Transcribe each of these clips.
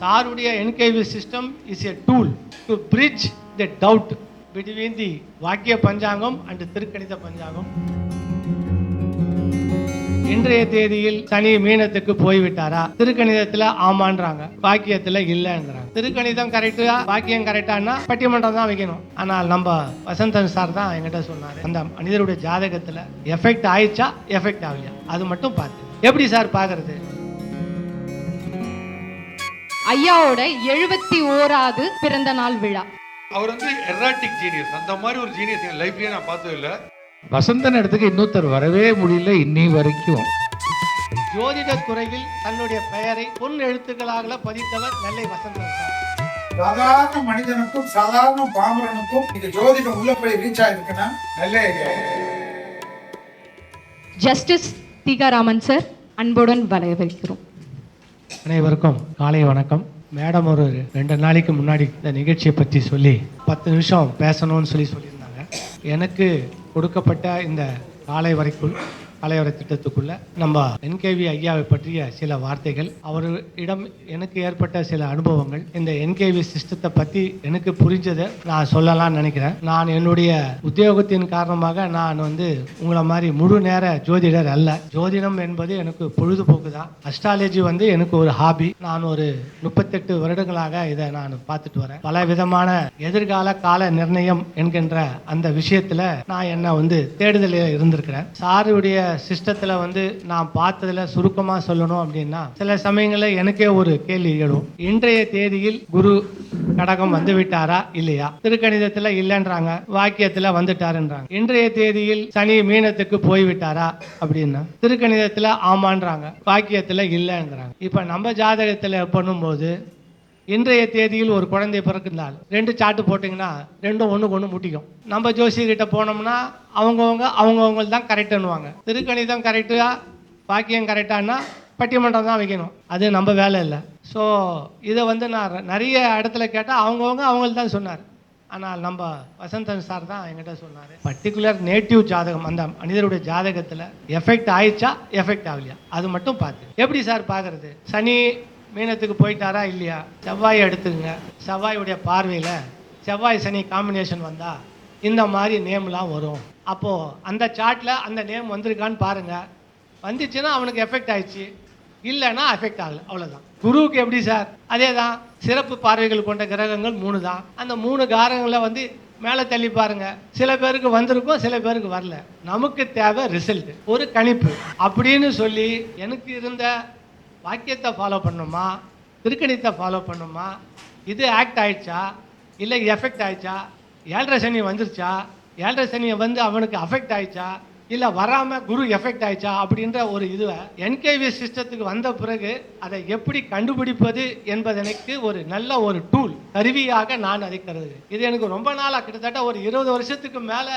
சாருடைய NKV system is a tool to bridge the doubt between the Vakya Panchangam and திருக்கணித பஞ்சாங்கம். இன்றைய தேதியில் சனி மீனத்துக்கு போய்விட்டாரா? திருக்கணிதத்துல ஆமான்றாங்க. வாக்கியத்துல இல்லைன்றாங்க. திருக்கணிதம் கரெக்டா வாக்கியம் கரெக்டானா பட்டிமன்றம் தான் வைக்கணும். ஆனால் நம்ம வசந்தன் சார் தான் என்கிட்ட சொன்னாரு. அந்த மனிதருடைய ஜாதகத்துல எஃபெக்ட் ஆயிடுச்சா எஃபெக்ட் ஆகலையா? அது மட்டும் பார்த்து. எப்படி சார் பாக்குறது ஐயாவோட எழுபத்தி ஓராவது பிறந்த நாள் விழா. அவர் வந்து எர்ராட்டிக் ஜீனியஸ் அந்த மாதிரி ஒரு ஜீனியஸ் என் லைஃப்லயே நான் பார்த்தது இல்ல. வசந்தன் இடத்துக்கு இன்னொருத்தர் வரவே முடியல இன்னி வரைக்கும். ஜோதிட துறையில் தன்னுடைய பெயரை பொன் எழுத்துக்களாக பதித்தவர் நெல்லை வசந்தன் சார். சாதாரண மனிதனுக்கும் சாதாரண பாமரனுக்கும் இந்த ஜோதிடம் உள்ள போய் ரீச் ஆயிருக்குன்னா நல்ல ஜஸ்டிஸ் தீகாராமன் சார் அன்புடன் வரவேற்கிறோம். அனைவருக்கும் காலை வணக்கம். மேடம் ஒரு ரெண்டு நாளைக்கு முன்னாடி இந்த நிகழ்ச்சியை பற்றி சொல்லி பத்து நிமிஷம் பேசணும்னு சொல்லி சொல்லியிருந்தாங்க. எனக்கு கொடுக்கப்பட்ட இந்த காலை வரைக்கும் காலைவர திட்டத்துக்குள்ள நம்ம என்கேவி ஐயாவை பற்றிய சில வார்த்தைகள் அவரிடம் எனக்கு ஏற்பட்ட சில அனுபவங்கள். இந்த என்கேவி சிஸ்டத்தை பற்றி எனக்கு புரிஞ்சதை நான் சொல்லலாம்னு நினைக்கிறேன். நான் என்னுடைய உத்தியோகத்தின் காரணமாக நான் வந்து உங்களை மாதிரி முழு நேர ஜோதிடர் அல்ல. ஜோதிடம் என்பது எனக்கு பொழுதுபோக்கு தான். அஸ்ட்ராலஜி வந்து எனக்கு ஒரு ஹாபி நான் ஒரு முப்பத்தெட்டு வருடங்களாக இதை நான் பார்த்துட்டு வரேன். பல விதமான எதிர்கால கால நிர்ணயம் என்கின்ற அந்த விஷயத்துல நான் என்ன வந்து தேடுதலில் இருந்திருக்கிறேன். சாருடைய சிஸ்டத்தில் வந்து நான் பார்த்ததில் சுருக்கமாக சொல்லணும் அப்படின்னா சில சமயங்களில் எனக்கே ஒரு கேள்வி எழும். இன்றைய தேதியில் குரு கடகம் வந்து விட்டாரா இல்லையா? திருக்கணிதத்துல இல்லைன்றாங்க வாக்கியத்துல வந்துட்டாருன்றாங்க. இன்றைய தேதியில் சனி மீனத்துக்கு போய்விட்டாரா அப்படின்னா திருக்கணிதத்துல ஆமான்றாங்க வாக்கியத்துல இல்லைங்கிறாங்க. இப்ப நம்ம ஜாதகத்துல பண்ணும்போது இன்றைய தேதியில் ஒரு குழந்தை பிறக்குந்தால் ரெண்டு சாட்டு போட்டிங்கன்னா ரெண்டும் ஒன்றுக்கு ஒன்று முட்டிக்கும். நம்ம ஜோசியர்கிட்ட போனோம்னா அவங்கவுங்க அவங்கவுங்க தான் கரெக்டுன்னுவாங்க திருக்கணிதம் கரெக்டாக வாக்கியம் கரெக்டானா பட்டிமன்றம் தான் வைக்கணும். அது நம்ம வேலை இல்லை. ஸோ இதை வந்து நான் நிறைய இடத்துல கேட்டால் அவங்கவுங்க அவங்களுக்கு தான் சொன்னார். ஆனால் நம்ம வசந்தன் சார் தான் என்கிட்ட சொன்னார். பர்டிகுலர் நேட்டிவ் ஜாதகம் அந்த மனிதருடைய ஜாதகத்தில் எஃபெக்ட் ஆயிடுச்சா எஃபெக்ட் ஆகலையா? அது மட்டும் பார்த்து. எப்படி சார் பார்க்கறது சனி மீனத்துக்கு போயிட்டாரா இல்லையா? செவ்வாயை எடுத்துக்கங்க. செவ்வாயுடைய பார்வையில் செவ்வாய் சனி காம்பினேஷன் வந்தால் இந்த மாதிரி நேம்லாம் வரும். அப்போது அந்த சார்ட்டில் அந்த நேம் வந்திருக்கான்னு பாருங்கள் வந்துச்சுன்னா அவனுக்கு எஃபெக்ட் ஆயிடுச்சு. இல்லைன்னா எஃபெக்ட் ஆகல. அவ்வளோதான் குருவுக்கு எப்படி சார் அதே தான் சிறப்பு பார்வைகள் கொண்ட கிரகங்கள் மூணு தான் அந்த மூணு காரங்களை வந்து மேலே தள்ளி பாருங்க. சில பேருக்கு வந்திருக்கும் சில பேருக்கு வரல. நமக்கு தேவை ரிசல்ட் ஒரு கணிப்பு. அப்படின்னு சொல்லி எனக்கு இருந்த வாக்கியத்தை ஃபாலோ பண்ணுமா? திருக்கணித்தை ஃபாலோ பண்ணுமா? இது ஆக்ட் ஆயிடுச்சா? இல்லை எஃபெக்ட் ஆயிடுச்சா? ஏழரை சனி வந்துருச்சா? ஏழரை சனியை வந்து அவனுக்கு அஃபெக்ட் ஆயிடுச்சா? இல்லை வராமல் குரு எஃபெக்ட் ஆயிடுச்சா? அப்படின்ற ஒரு இதுவை என்கேவி சிஸ்டத்துக்கு வந்த பிறகு அதை எப்படி கண்டுபிடிப்பது என்பதற்கு ஒரு நல்ல ஒரு டூல் கருவியாக நான் அதை கருது இது எனக்கு ரொம்ப நாளாக கிட்டத்தட்ட ஒரு இருபது வருஷத்துக்கு மேலே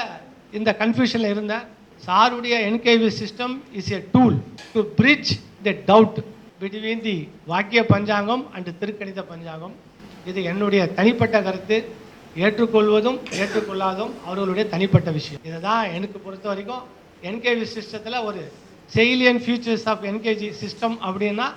இந்த கன்ஃபியூஷனில் இருந்தேன். சாருடைய NKV system is a tool to bridge the doubt between the Vakya Panchangam and திருக்கணித பஞ்சாங்கம். இது என்னுடைய தனிப்பட்ட கருத்து. ஏற்றுக்கொள்வதும் ஏற்றுக்கொள்ளாதும் அவர்களுடைய தனிப்பட்ட விஷயம். இதை தான் எனக்கு பொறுத்த வரைக்கும் என்கேஜி சிஸ்டத்தில் ஒரு செயலியன் ஃபியூச்சர்ஸ் ஆஃப் என்கேஜி சிஸ்டம் அப்படின்னா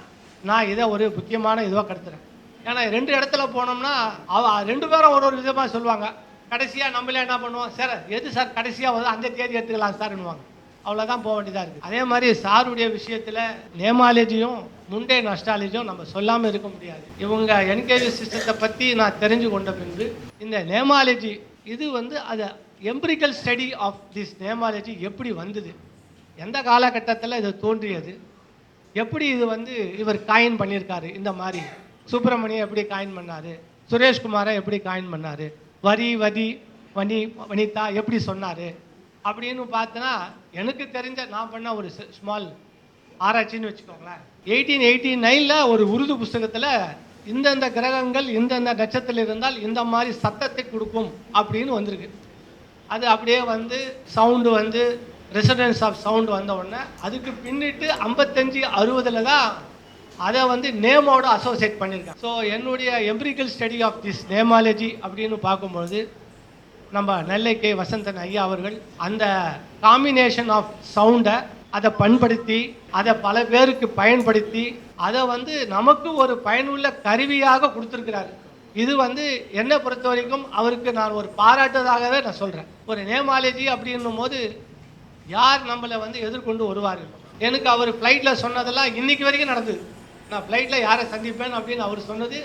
நான் இதை ஒரு முக்கியமான இதுவாக கருத்துறேன் ஏன்னா ரெண்டு இடத்துல போனோம்னா அவ ரெண்டு பேரும் ஒரு ஒரு விதமாக சொல்லுவாங்க. கடைசியாக நம்மளே என்ன பண்ணுவோம்? சார் எது சார் கடைசியாக வந்து அந்த தேதி எடுத்துக்கலாம் சார்னுவாங்க அவ்வளோதான் போக வேண்டியதாக இருக்குது அதே மாதிரி சாருடைய விஷயத்தில் நேமாலஜியும் முண்டே நஷ்டாலஜியும் நம்ம சொல்லாமல் இருக்க முடியாது. இவங்க என்கேஜி சிஸ்டத்தை பற்றி நான் தெரிஞ்சு கொண்ட பின்பு இந்த நேமாலஜி இது வந்து அதை empirical study of this namology எப்படி வந்தது? எந்த காலகட்டத்தில் இது தோன்றியது? எப்படி இது வந்து இவர் காயின் பண்ணியிருக்காரு? இந்த மாதிரி. சுப்பிரமணியம் எப்படி காயின் பண்ணார்? சுரேஷ்குமாரை எப்படி காயின் பண்ணார்? வரி வதி வனி வனிதா எப்படி சொன்னார்? அப்படின்னு பார்த்தனா எனக்கு தெரிஞ்ச நான் பண்ண ஒரு ஸ்மால் ஆராய்ச்சின்னு வச்சுக்கோங்களேன். எயிட்டீன் எயிட்டி நைனில் ஒரு உருது புஸ்தகத்தில் இந்தந்த கிரகங்கள் இந்தந்த நட்சத்திரத்தில் இருந்தால் இந்த மாதிரி சத்தத்தை கொடுக்கும் அப்படின்னு வந்திருக்கு. அது அப்படியே வந்து சவுண்டு வந்து ரெசனன்ஸ் ஆஃப் சவுண்டு வந்த உடனே அதுக்கு பின்னிட்டு ஐம்பத்தஞ்சு அறுபதில் தான் அதை வந்து நேமோட அசோசியேட் பண்ணியிருக்கேன் ஸோ என்னுடைய empirical study of this namology அப்படின்னு பார்க்கும்பொழுது நம்ம நெல்லை கே. வசந்தன் ஐயா அவர்கள் அந்த காம்பினேஷன் ஆஃப் சவுண்டை அதை பண்படுத்தி அதை பல பேருக்கு பயன்படுத்தி அதை வந்து நமக்கு ஒரு பயனுள்ள கருவியாக கொடுத்துருக்கிறாரு. இது வந்து என்னை பொறுத்த வரைக்கும் அவருக்கு நான் ஒரு பாராட்டுவதாகவே நான் சொல்கிறேன் ஒரு நேமாலஜி அப்படின்னும் போது யார் நம்மளை வந்து எதிர்கொண்டு வருவார்கள்? எனக்கு அவர் ஃப்ளைட்டில் சொன்னதெல்லாம் இன்னைக்கு வரைக்கும் நடந்தது. நான் ஃப்ளைட்டில் யாரை சந்திப்பேன் அப்படின்னு அவர் சொன்னது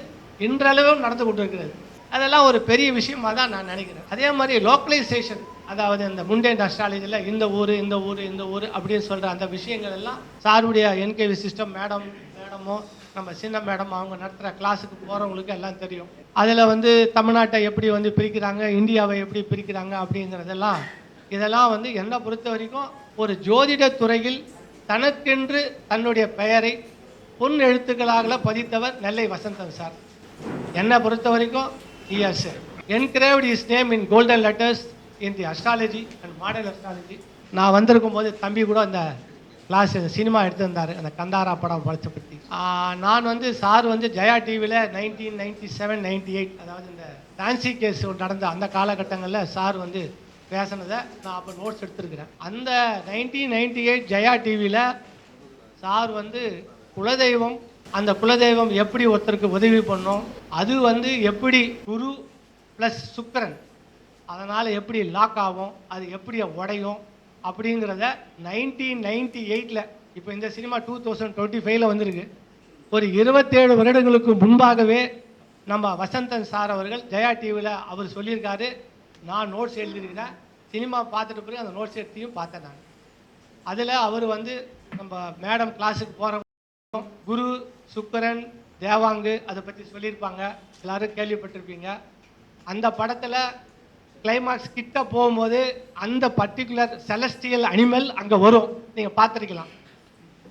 இன்றளவும் நடந்து கொண்டு இருக்கிறது அதெல்லாம் ஒரு பெரிய விஷயமாக தான் நான் நினைக்கிறேன். அதே மாதிரி லோக்கலைசேஷன் அதாவது இந்த முண்டேன் அஸ்ட்ராலஜியில் இந்த ஊர் இந்த ஊர் இந்த ஊர் அப்படின்னு சொல்கிற அந்த விஷயங்கள் எல்லாம் சாருடைய என்கேவி சிஸ்டம் மேடம் மேடமோ நம்ம சின்ன மேடம் அவங்க நடத்துகிற கிளாஸுக்கு போகிறவங்களுக்கு எல்லாம் தெரியும். அதில் வந்து தமிழ்நாட்டை எப்படி வந்து பிரிக்கிறாங்க இந்தியாவை எப்படி பிரிக்கிறாங்க அப்படிங்கிறதெல்லாம் இதெல்லாம் வந்து என்னை பொறுத்த வரைக்கும் ஒரு ஜோதிட துறையில் தனக்கென்று தன்னுடைய பெயரை பொன் எழுத்துக்களாக பதித்தவர் நெல்லை வசந்தன் சார். என்னை பொறுத்த வரைக்கும் years engraved is name in golden letters in the astrology and model astrology நான் வந்திருக்கும் போது தம்பி கூட அந்த கிளாஸ் சினிமா எடுத்திருந்தார். அந்த கந்தாரா படம் படத்தை பற்றி நான் வந்து சார் வந்து ஜெயா டிவியில் nineteen ninety seven ninety eight அதாவது இந்த டான்சி கேஸ் நடந்த அந்த காலகட்டங்களில் சார் வந்து பேசினதை நான் அப்போ நோட்ஸ் எடுத்திருக்கிறேன். அந்த நைன்டீன் நைன்டி எயிட் ஜெயா டிவியில் சார் வந்து குலதெய்வம் அந்த குலதெய்வம் எப்படி ஒருத்தருக்கு உதவி பண்ணும்? அது வந்து எப்படி குரு ப்ளஸ் சுக்கரன் அதனால் எப்படி லாக் ஆகும்? அது எப்படி உடையும்? அப்படிங்கிறத நைன்டீன் நைன்டி எயிட்டில் இப்போ இந்த சினிமா டூ தௌசண்ட் டுவெண்ட்டி ஃபைவ்ல வந்திருக்கு. ஒரு இருபத்தேழு வருடங்களுக்கு முன்பாகவே நம்ம வசந்தன் சார் அவர்கள் ஜெயா டிவியில் அவர் சொல்லியிருக்காரு. நான் நோட்ஸ் எழுதியிருக்கிறேன். சினிமா பார்த்துட்டு போய் அந்த நோட்ஸ் எடுத்தையும் பார்த்தேன் நான். அதில் அவர் வந்து நம்ம மேடம் கிளாஸுக்கு போகிற குரு சுக்கரன் தேவாங்கு அதை பற்றி சொல்லியிருப்பாங்க. எல்லாரும் கேள்விப்பட்டிருப்பீங்க. அந்த படத்தில் கிளைமாக்ஸ் கிட்ட போகும்போது அந்த பர்டிகுலர் செலஸ்டியல் அனிமல் அங்கே வரும். நீங்கள் பார்த்துருக்கலாம்.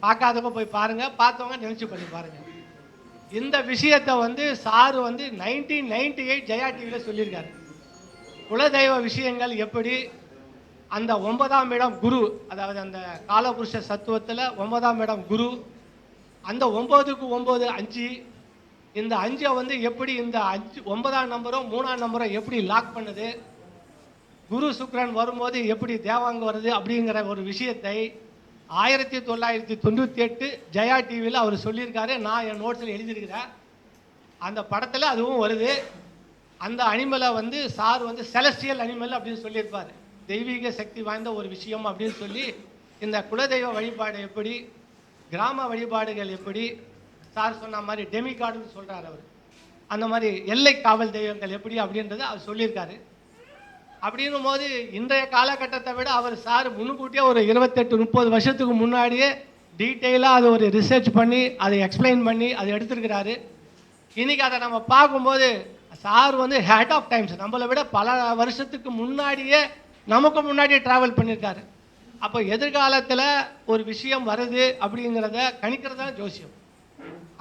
பார்க்காதப்ப போய் பாருங்கள் பார்த்தவங்க நினச்சி பண்ணி பாருங்கள் இந்த விஷயத்தை வந்து சாரு வந்து நைன்டீன் நைன்டி எயிட் ஜெயா டிவியில் சொல்லியிருக்காரு. குலதெய்வ விஷயங்கள் எப்படி? அந்த ஒன்பதாம் இடம் குரு. அதாவது அந்த காலபுருஷ சத்துவத்தில் ஒன்பதாம் இடம் குரு. அந்த ஒம்போதுக்கு ஒம்பது அஞ்சு இந்த அஞ்சை வந்து எப்படி இந்த அஞ்சு ஒன்பதாம் நம்பரும் மூணாம் நம்பரும் எப்படி லாக் பண்ணுது? குரு சுக்ரன் வரும்போது எப்படி தேவாங்க வருது அப்படிங்கிற ஒரு விஷயத்தை ஆயிரத்தி தொள்ளாயிரத்தி தொண்ணூற்றி எட்டு ஜெயா டிவியில் அவர் சொல்லியிருக்காரு. நான் என் நோட்ஸில் எழுதியிருக்கிறேன். அந்த படத்தில் அதுவும் வருது. அந்த அனிமலை வந்து சார் வந்து செலஸ்டியல் அனிமல் அப்படின்னு சொல்லியிருப்பார். தெய்வீக சக்தி வாய்ந்த ஒரு விஷயம் அப்படின்னு சொல்லி இந்த குலதெய்வ வழிபாடு எப்படி கிராம வழிபாடுகள் எப்படி? சார் சொன்ன மாதிரி டெமிகாடுன்னு சொல்கிறார் அவர். அந்த மாதிரி எல்லை காவல் தெய்வங்கள் எப்படி அப்படின்றத அவர் சொல்லியிருக்காரு. அப்படின்னும் போது இன்றைய காலகட்டத்தை விட அவர் சார் முன்கூட்டியே ஒரு இருபத்தெட்டு முப்பது வருஷத்துக்கு முன்னாடியே டீட்டெயிலாக அது ஒரு ரிசர்ச் பண்ணி அதை எக்ஸ்பிளைன் பண்ணி அதை எடுத்திருக்கிறாரு. இன்னைக்கு அதை நம்ம பார்க்கும்போது சார் வந்து ஹேட் ஆஃப் டைம்ஸ் நம்மளை விட பல வருஷத்துக்கு முன்னாடியே நமக்கு முன்னாடியே ட்ராவல் பண்ணியிருக்காரு. அப்போ எதிர்காலத்தில் ஒரு விஷயம் வருது அப்படிங்கிறத கணிக்கிறது தான் ஜோசியம்.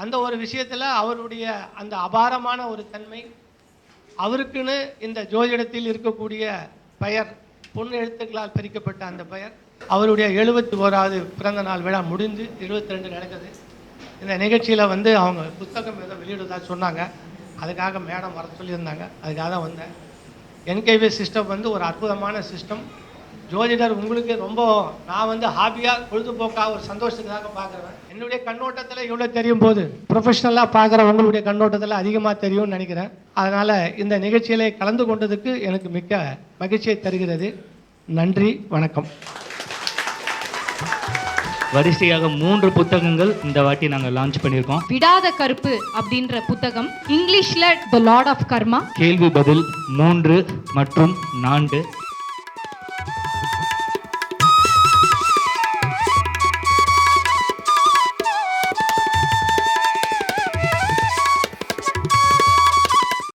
அந்த ஒரு விஷயத்தில் அவருடைய அந்த அபாரமான ஒரு தன்மை அவருக்குன்னு இந்த ஜோதிடத்தில் இருக்கக்கூடிய பெயர் பொண்ணு எழுத்துக்களால் பிரிக்கப்பட்ட அந்த பெயர் அவருடைய எழுபத்தி ஓராவது பிறந்த நாள் விழா முடிந்து எழுபத்தி ரெண்டு நடக்குது. இந்த நிகழ்ச்சியில் வந்து அவங்க புத்தகம் ஏதோ வெளியிடுறதா சொன்னாங்க. அதுக்காக மேடம் வர சொல்லியிருந்தாங்க. அதுக்காக தான் வந்தேன். என்கேவி சிஸ்டம் வந்து ஒரு அற்புதமான சிஸ்டம். ஜோதிடர் உங்களுக்கு ரொம்ப நான் வந்து ஹாபியாக பொழுதுபோக்காக ஒரு சந்தோஷத்துக்காக பார்க்குறேன் என்னுடைய கண்ணோட்டத்தில் இவ்வளோ தெரியும் போது ப்ரொஃபஷ்னலாக பார்க்குற உங்களுடைய கண்ணோட்டத்தில் அதிகமாக தெரியும்னு நினைக்கிறேன். அதனால் இந்த நிகழ்ச்சியிலே கலந்து கொண்டதுக்கு எனக்கு மிக்க மகிழ்ச்சியை தருகிறது. நன்றி வணக்கம். வரிசையாக மூன்று புத்தகங்கள் இந்த வாட்டி நாங்கள் லான்ச் பண்ணியிருக்கோம். விடாத கருப்பு அப்படின்ற புத்தகம் இங்கிலீஷ்ல த லார்ட் ஆஃப் கர்மா கேள்வி பதில் மூன்று மற்றும் நான்கு.